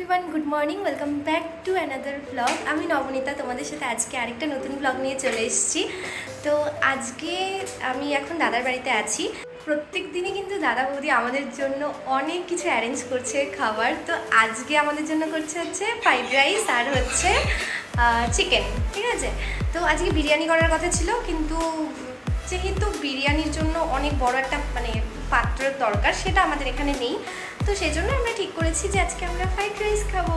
Everyone good morning welcome back to another blog আমি নবনীতা, তোমাদের সাথে আজকে আরেকটা নতুন ব্লগ নিয়ে চলে এসেছি। তো আজকে আমি এখন দাদার বাড়িতে আছি। প্রত্যেক দিনই কিন্তু দাদা বৌদি আমাদের জন্য অনেক কিছু অ্যারেঞ্জ করছে খাবার। তো আজকে আমাদের জন্য করছে হচ্ছে ফ্রাইড রাইস আর হচ্ছে চিকেন ঠিক আছে? তো আজকে বিরিয়ানি করার কথা ছিল, কিন্তু যেহেতু বিরিয়ানির জন্য অনেক বড় একটা মানে পাত্রের দরকার, সেটা আমাদের এখানে নেই। তো সেই জন্য আমরা ঠিক করেছি যে আজকে আমরা ফ্রাইড রাইস খাব।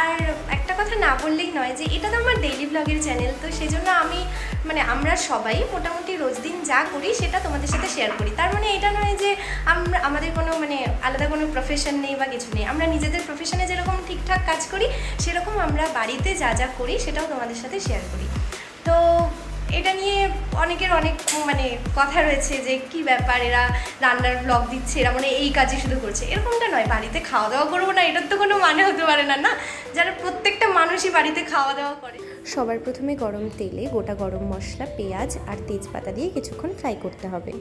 আর একটা কথা না বললেই নয় যে এটা তো আমার ডেইলি ব্লগের চ্যানেল তো সেই জন্য আমি মানে আমরা সবাই মোটামুটি রোজ দিন যা করি সেটা তোমাদের সাথে শেয়ার করি। তার মানে এটা নয় যে আমরা, আমাদের কোনো মানে আলাদা কোনো প্রফেশন নেই বা কিছু নেই। আমরা নিজেদের প্রফেশনে যেরকম ঠিকঠাক কাজ করি, সেরকম আমরা বাড়িতে যা যা করি সেটাও তোমাদের সাথে শেয়ার করি। তো এটা নিয়ে অনেকের অনেক মানে কথা রয়েছে যে কি ব্যাপার এরা রান্নার ব্লগ দিচ্ছে এরা মানে এই কাজই শুধু করছে। এরকমটা নয় বাড়িতে খাওয়া দাওয়া করব না এটার তো কোনো মানে হতে পারে না না? যারা প্রত্যেকটা মানুষই বাড়িতে খাওয়া দাওয়া করে। সবার প্রথমে গরম তেলে গোটা গরম মশলা পেঁয়াজ আর তেজপাতা দিয়ে কিছুক্ষণ ফ্রাই করতে হবে।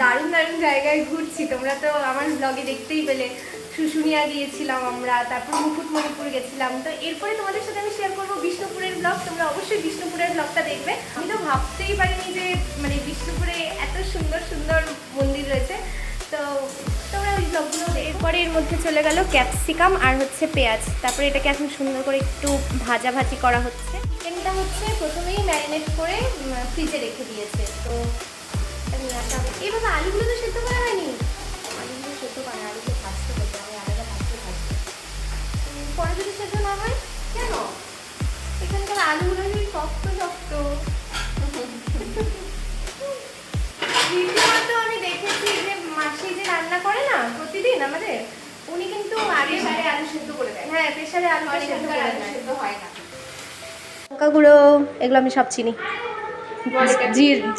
দারুণ দারুণ জায়গায় ঘুরছি। তোমরা তো আমার ব্লগে দেখতেই পেলে। শুশুনিয়া গিয়েছিলাম আমরা তারপর মুকুটমণিপুর গেছিলাম। তো এরপরে তোমাদের সাথে আমি শেয়ার করব বিষ্ণুপুরের ব্লগ তোমরা অবশ্যই বিষ্ণুপুরের ব্লগটা দেখবে। আমি ভাবতেই পারিনি যে মানে বিষ্ণুপুরে এত সুন্দর সুন্দর মন্দির রয়েছে। তো তোমরা ওই ব্লগগুলো এরপরে এর মধ্যে চলে গেল ক্যাপসিকাম আর হচ্ছে পেঁয়াজ। তারপরে এটাকে এখন সুন্দর করে একটু ভাজা ভাজি করা হচ্ছে। চিকেনটা হচ্ছে প্রথমেই ম্যারিনেট করে ফ্রিজে রেখে দিয়েছে। তো এবার আলুগুলো তো সেদ্ধ করা হয়নি? আলুগুলো সেদ্ধ করা আলুকে ভাজতে হতো আমি আলাদা ভাজতে ভাজতে পরে যদি সেদ্ধ না হয় কেন? এখানকার আলুগুলো শক্ত শক্ত? রীতিমতো আমি দেখেছি যে মাসি যে রান্না করে না প্রতিদিন আমাদের উনি কিন্তু আগে প্রেসারে আলু সেদ্ধ করে দেয়। হ্যাঁ প্রেশারে আলু সেদ্ধ করে আলু সেদ্ধ হয় না। লঙ্কা গুঁড়ো এগুলো আমি সব চিনি।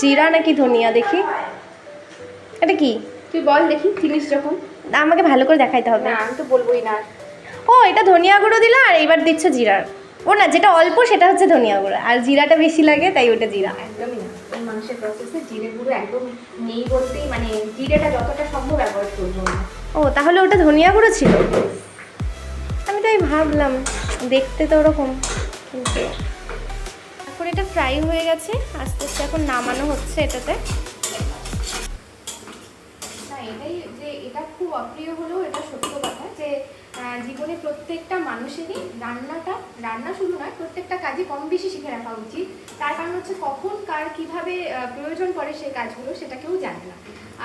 জিরা নাকি ধনিয়া দেখি? এটা কি? তুই বল দেখি চিনিস যখন। আমাকে ভালো করে দেখাইতে হবে। না আমি তো বলবোই না। ও এটা ধনিয়া গুঁড়ো দিলা আর এইবার দিচ্ছ জিরার ও না যেটা অল্প সেটা হচ্ছে ধনিয়া গুঁড়ো। আর জিরাটা বেশি লাগে তাই ওটা জিরা। একদমই না। ওই মানুষের প্রসেসে জিরে গুঁড়ো একদম নেই বলতেই মানে জিরেটা যতটা সম্ভব ব্যবহার করব ও তাহলে ওটা ধনিয়া গুঁড়ো ছিল? আমি তাই ভাবলাম দেখতে তো ওরকম। কিন্তু এখন এটা ফ্রাই হয়ে গেছে আস্তে আস্তে এখন নামানো হচ্ছে এটাতে। এটাই যে এটা খুব অপ্রিয় হলেও এটা সত্য কথা যে জীবনে প্রত্যেকটা মানুষেরই রান্নাটা রান্না শুধু নয়, প্রত্যেকটা কাজই কম বেশি শিখে রাখা উচিত। তার কারণ হচ্ছে কখন কার কীভাবে প্রয়োজন পড়ে সেই কাজগুলো সেটা কেউ জানে না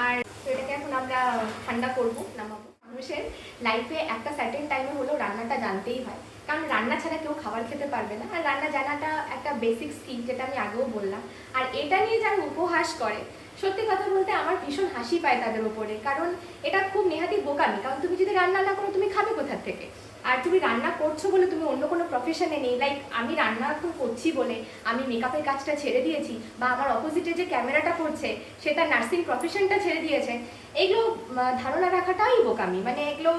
আর এটাকে এখন আমরা ঠান্ডা করব, নামাবো। মানুষের লাইফে একটা সার্টেন টাইমে হলেও রান্নাটা জানতেই হয়। কারণ রান্না ছাড়া কেউ খাবার খেতে পারবে না। আর রান্না জানাটা একটা বেসিক স্কিল যেটা আমি আগেও বললাম। আর এটা নিয়ে যারা উপহাস করে, সত্যি কথা বলতে আমার ভীষণ হাসি পায় তাদের উপরে কারণ এটা খুব নেহাতি বোকামি। কারণ তুমি যদি রান্না না করো, তুমি খাবে কোথা থেকে? আর তুমি রান্না করছ বলে তুমি অন্য কোনো প্রফেশনে নেই। লাইক আমি রান্না এখন করছি বলে, আমি মেকআপের কাজটা ছেড়ে দিয়েছি বা আমার অপোজিটে যে ক্যামেরাটা করছে, সে তার নার্সিং প্রফেশনটা ছেড়ে দিয়েছে। এগুলো ধারণা রাখাটাই বোকামি। মানে এগুলো,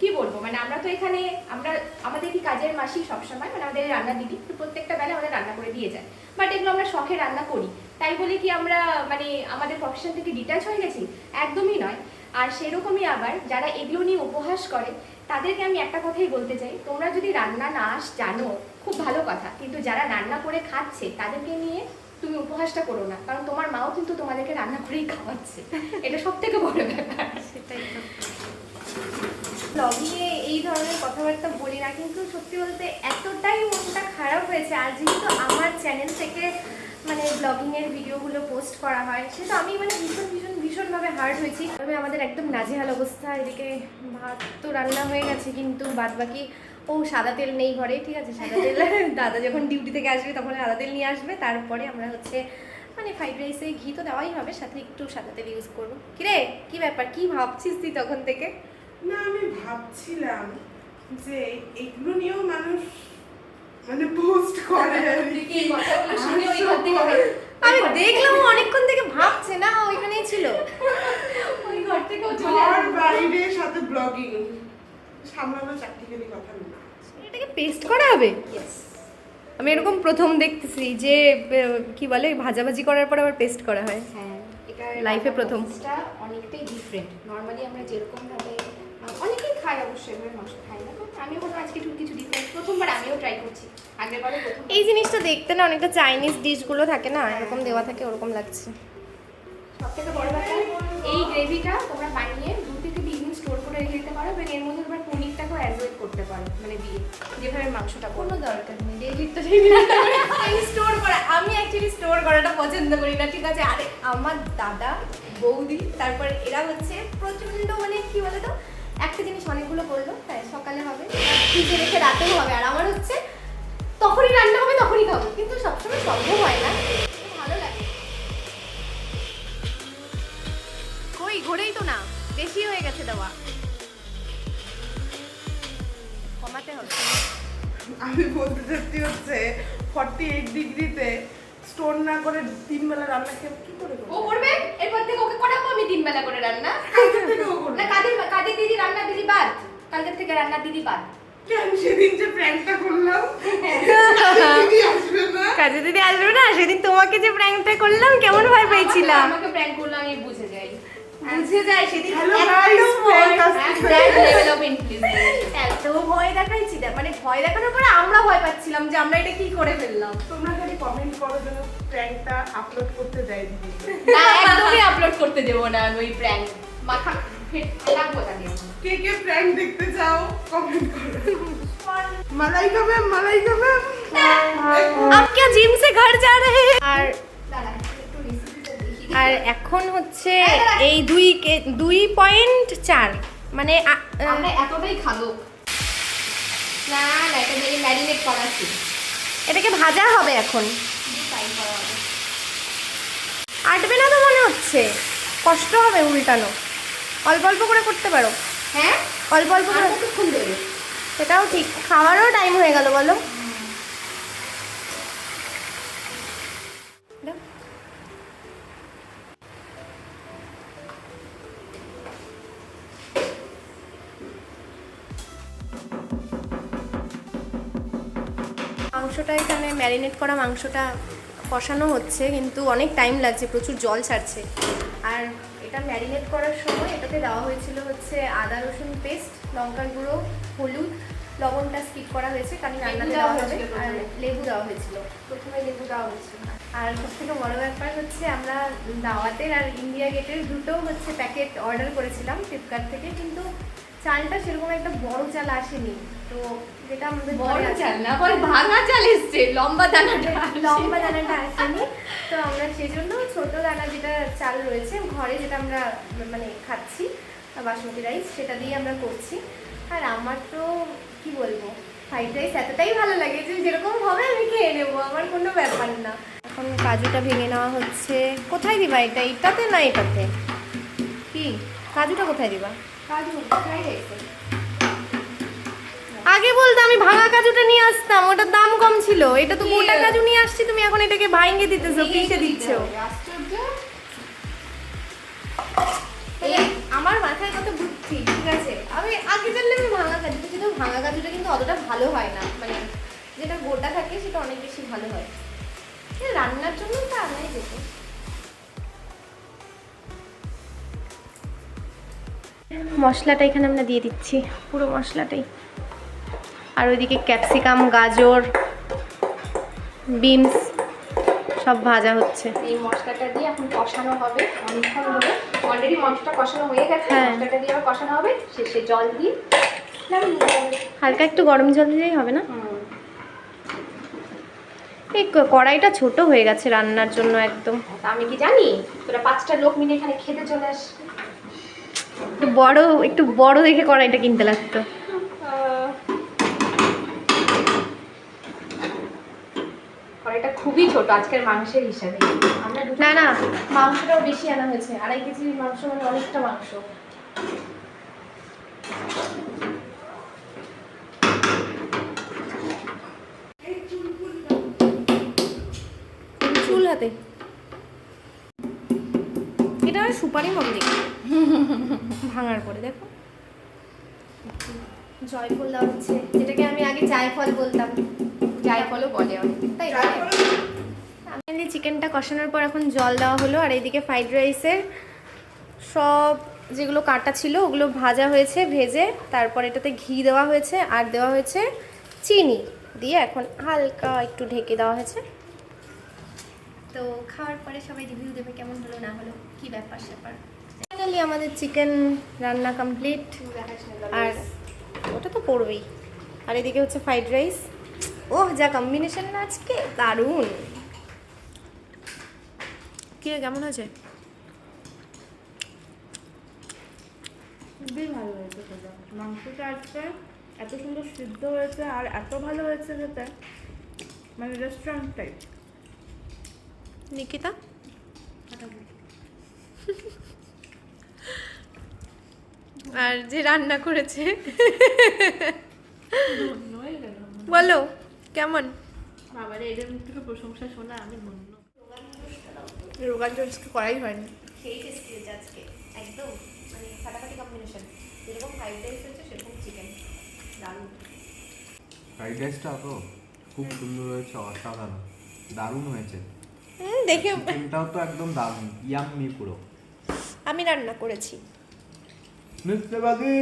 কি বলব? মানে আমরা তো এখানে, আমরা, আমাদের কি কাজের মাসি সবসময়? মানে আমাদের রান্না দিদি তো প্রত্যেকটা বেলা আমাদের রান্না করে দিয়ে যায়। বাট এগুলো আমরা শখে রান্না করি। তাই বলে কি আমরা মানে আমাদের প্রফেশন থেকে ডিটাচ হয়ে গেছি? একদমই নয়। আর সেরকমই আবার যারা এগুলো নিয়ে উপহাস করে তাদেরকে আমি একটা কথাই বলতে চাই। তোমরা যদি রান্না না আস জানো খুব ভালো কথা কিন্তু যারা রান্না করে খাচ্ছে তাদেরকে নিয়ে তুমি উপহাসটা করো না কারণ তোমার মাও কিন্তু তোমাদেরকে রান্না করেই খাওয়াচ্ছে। এটা সব থেকে বড় ব্যাপার। সেটাই ব্লগিংয়ে এই ধরনের কথাবার্তা বলি না কিন্তু সত্যি বলতে এতটাই মনটা খারাপ হয়েছে। আর যেহেতু আমার চ্যানেল থেকে মানে ব্লগিংয়ের ভিডিওগুলো পোস্ট করা হয় সেটা আমি মানে ভীষণ ভীষণ ভীষণভাবে হার্ড হয়েছি। তবে আমাদের একদম নাজেহাল অবস্থা এদিকে ভাত তো রান্না হয়ে গেছে কিন্তু বাদ বাকি ও সাদা তেল নেই ঘরে ঠিক আছে? সাদা তেল দাদা যখন ডিউটি থেকে আসবে তখন সাদা তেল নিয়ে আসবে তারপরে আমরা হচ্ছে মানে ফ্রাইড রাইসে ঘি তো দেওয়াই হবে সাথে একটু সাদা তেল ইউজ করব। কিরে কি ব্যাপার? কি ভাবছিস তুই তখন থেকে? না আমি ভাবছিলাম যে এগুলো নিয়েও মানুষ মানে পোস্ট করে। আমি দেখলাম ও থেকে ভাবছে না ওইখানেই ছিল। ওই ঘর থেকেও চলে ঘর বাইরে সাথে ব্লগিং সামলানো চাকরিখানি কথা না এটাকে পেস্ট করা হবে. আমি এরকম প্রথম দেখতেছি যে কি বলে ভাজাভাজি করার পর আবার পেস্ট করা হয়। হ্যাঁ এটা এ প্রথম। অনেকটাই ডিফারেন্ট নর্মালি আমরা যেরকম ভাবে অনেকেই খায় অবশ্যই এবার মাংস খাই না আমি ভাবলাম আজকে একটু কিছু ডিফারেন্ট প্রথমবার আমিও ট্রাই করছি। আগের বারে প্রথম। এই জিনিসটা দেখতে না অনেকটা চাইনিজ ডিশগুলো থাকে না এরকম দেওয়া থাকে ওরকম লাগছে। সব থেকে বড় ব্যাপার, এই গ্রেভিটা তোমরা বানিয়ে দু থেকে তিন দিন স্টোর করে রেখে দিতে পারো এবং এর মধ্যে তোমরা পনিরটাকেও অ্যাড করতে পারো মানে দিয়ে, যেভাবে মাংসটা কোনো দরকার নেই ডেলির তো স্টোর করা, আমি অ্যাকচুয়ালি স্টোর করাটা পছন্দ করি না, ঠিক আছে? আরে, আমার দাদা, বৌদি, তারপর এরা হচ্ছে প্রচণ্ড মানে কি বলে তো একটা জিনিস অনেকগুলো করল তাই সকালে হবে, ফ্রিজে রেখে রাতেও হবে, আর আমার হচ্ছে তখনই রান্না হবে, তখনই খাব। কিন্তু সবসময় সম্ভব হয় না। ফর্টি এইট ডিগ্রিতে স্টোর না করে তিন বেলা রান্না খেয়ে কি করে ও করবে? এরপর থেকে ওকে করাবো আমি তিন বেলা করে রান্না? কালকে থেকে ও করবে। না কাদের কাদের দিদি রান্না দিদি বাদ? কালকের থেকে রান্না দিদি বাদ। সেদিন যে প্র্যাঙ্কটা করলাম? দিদি আসবে না। কাজে দিদি আসবে না সেদিন তোমাকে যে প্র্যাঙ্কটা করলাম কেমন ভয় পেয়েছিলাম? আমাকে প্র্যাঙ্ক করলাম আমি বুঝে যাই। বুঝে যায় সেদিন হ্যালো এত গাইস ভয়- That level of intelligence. এত ভয় দেখাইছি দেখ মানে ভয় দেখানোর পরে আমরা ভয় পাচ্ছিলাম যে আমরা এটা কি করে ফেললাম তোমরা খালি কমেন্ট করো যেন প্র্যাঙ্কটা আপলোড করতে দেয় দিদি না একদমই আপলোড করতে দেবো না আমি ওই প্র্যাঙ্ক মাথা ফেট লাগবো তা নিয়ে কে কে প্র্যাঙ্ক দেখতে চাও কমেন্ট করো Malaika ma'am Malaika ma'am up क्या জিম से घर जा रहे हैं আর আর এখন হচ্ছে এই দুই কে- দুই পয়েন্ট চার। মানে এতটাই খাব। না না এটা ম্যারিনেট করা আছে। এটাকে ভাজা হবে এখন। আটবে না তো মনে হচ্ছে? কষ্ট হবে উল্টানো। অল্প অল্প করে করতে পারো। হ্যাঁ? অল্প অল্প করে সেটাও ঠিক। খাওয়ারও টাইম হয়ে গেল বলো। ম্যারিনেট করা মাংসটা কষানো হচ্ছে কিন্তু অনেক টাইম লাগছে প্রচুর জল ছাড়ছে। আর এটা ম্যারিনেট করার সময় এটাতে দেওয়া হয়েছিল হচ্ছে আদা রসুন পেস্ট লঙ্কার গুঁড়ো হলুদ লবণটা স্কিপ করা হয়েছে কারণ রান্নাতে দেওয়া দেওয়া হবে। আর লেবু দেওয়া হয়েছিল। প্রথমে লেবু দেওয়া হয়েছিল। আর সব থেকে বড় ব্যাপার হচ্ছে আমরা দাওয়াতের আর ইন্ডিয়া গেটের দুটো হচ্ছে প্যাকেট অর্ডার করেছিলাম ফ্লিপকার্ট থেকে কিন্তু চালটা সেরকম একটা বড় চাল আসেনি। তো যেটা আমাদের বড় চাল না বল ভাঙা চাল এসছে লম্বা দানাটা লম্বা দানাটা আসেনি। তো আমরা সেজন্য ছোট দানা যেটা চাল রয়েছে ঘরে যেটা আমরা মানে খাচ্ছি বাসমতি রাইস সেটা দিয়ে আমরা করছি। আর আমার তো কি বলব ফ্রাইড রাইস এতটাই ভালো লাগে যে যেরকম হবে আমি খেয়ে নেব আমার কোনো ব্যাপার না। এখন কাজুটা ভেঙে নেওয়া হচ্ছে। কোথায় দিবা এটা? এটাতে না এটাতে? কি? কাজুটা কোথায় দিবা? আগে বলতে আমি ভাঙা কাজুটা নিয়ে আসতাম ওটার দাম কম ছিল। এটা তো? গোটা কাজু নিয়ে আসছি তুমি এখন এটাকে ভাঙে দিতেছো কিসে দিচ্ছ। আমার মাথায় কত বুদ্ধি ঠিক আছে? আমি আগে জানলে আমি ভাঙা কাজুটা কিন্তু ভাঙা কাজুটা কিন্তু অতটা ভালো হয় না। মানে যেটা গোটা থাকে সেটা অনেক বেশি ভালো হয়। রান্নার জন্য তো আনাই যেত মশলাটা এখানে আমরা দিয়ে দিচ্ছি পুরো মশলাটাই। আর ওইদিকে ক্যাপসিকাম গাজর বিনস সব ভাজা হচ্ছে। এই মশলাটা দিয়ে এখন কষানো হবে। অনেকক্ষণ ধরে। অলরেডি মশলাটা কষানো হয়ে গেছে। হ্যাঁ। মশলাটা দিয়ে আবার কষানো হবে। শেষে জল দিয়ে। হালকা একটু গরম জল দিলেই হবে না? এই কড়াইটা ছোট হয়ে গেছে রান্নার জন্য একদম। আমি কি জানি? তোরা পাঁচটা লোক মিলে এখানে খেতে চলে আসবে। একটু বড় একটু বড় দেখে কড়াইটা কিনতে লাগতো। কড়াইটা খুবই ছোট আজকের মাংসের হিসাবে। না না। মাংসটাও বেশি আনা হয়েছে আড়াই কেজি মাংস মানে অনেকটা মাংস। চুল হাতে। সুপারি মতো দেখি ভাঙার পরে দেখো। জয়ফল দেওয়া হচ্ছে। যেটাকে আমি আগে জায়ফল বলতাম। যাই ফলও বলে অনেক তাই আমি চিকেনটা কষানোর পর এখন জল দেওয়া হলো আর এইদিকে ফ্রাইড রাইসের সব যেগুলো কাটা ছিল ওগুলো ভাজা হয়েছে ভেজে তারপর এটাতে ঘি দেওয়া হয়েছে আর দেওয়া হয়েছে চিনি দিয়ে এখন হালকা একটু ঢেকে দেওয়া হয়েছে। তো খাওয়ার পরে সবাই রিভিউ দেবে কেমন হলো না হলো। কি ব্যাপার স্যাপার ফাইনালি আমাদের চিকেন রান্না কমপ্লিট আর ওটা তো পড়বেই আর এদিকে হচ্ছে ফ্রাইড রাইস ওহ যা কম্বিনেশন না আজকে দারুণ। কি রে, কেমন আছে খুবই ভালো হয়েছে খেতে। মাংসটা আজকে এত সুন্দর সিদ্ধ হয়েছে আর এত ভালো হয়েছে খেতে। মানে রেস্টুরেন্ট টাইপ নিকিতা? আর যে রান্না করেছে। বলো কেমন? বাবার মুখ থেকে প্রশংসা শোনা আমি ধন্য। রোগান জোন্সকে করাই হয়নি। সেই টেস্টি হয়েছে আজকে একদম মানে ফাটাফাটি কম্বিনেশন যেরকম ফ্রাইড রাইস হয়েছে সেরকম চিকেন দারুণ। ফ্রাইড রাইসটা তো খুব সুন্দর হয়েছে অসাধারণ। দারুণ হয়েছে। দেখে চিকেনটাও তো একদম দারুণ ইয়াম্মি পুরো। আমি রান্না করেছি। বাদি